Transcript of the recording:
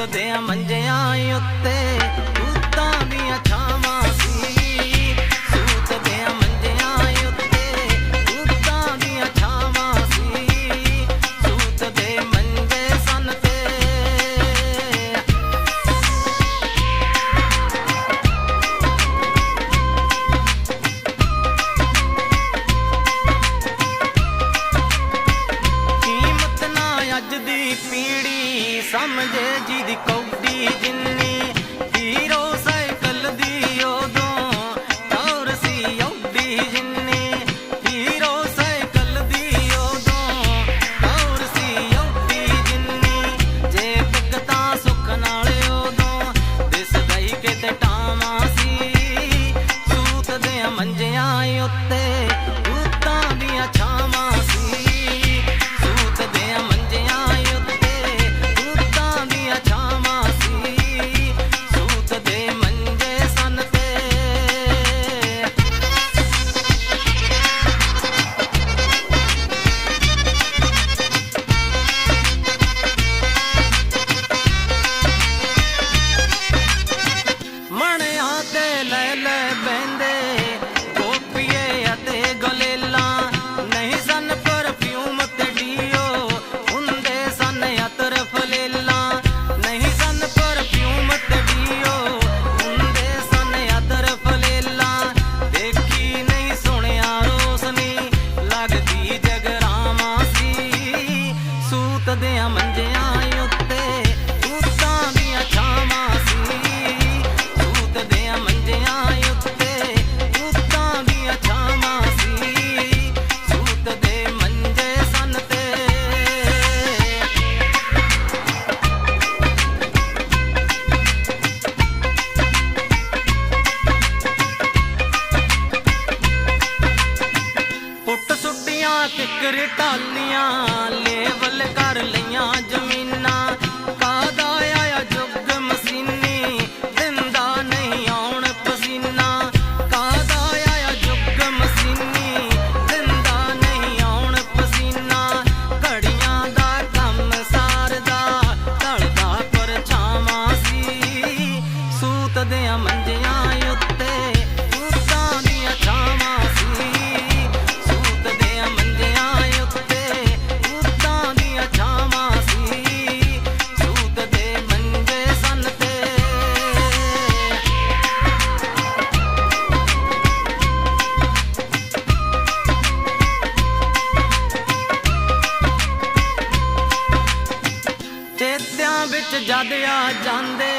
ਸੁੱਜਦੇ ਆ ਮੰਜਿਆਂ ਉੱਤੇ ਪੀੜੀ ਸਮਝ ਜੀ ਦੀ ਕੌਡੀ ਜਿੰਨੀ ਹੀਰੋ ਫਿਰ ਟਾਲੀਆਂ ਲੈਵਲ ਕਰ ਲਈਆਂ ਚ ਜਦ ਆ ਜਾਂਦੇ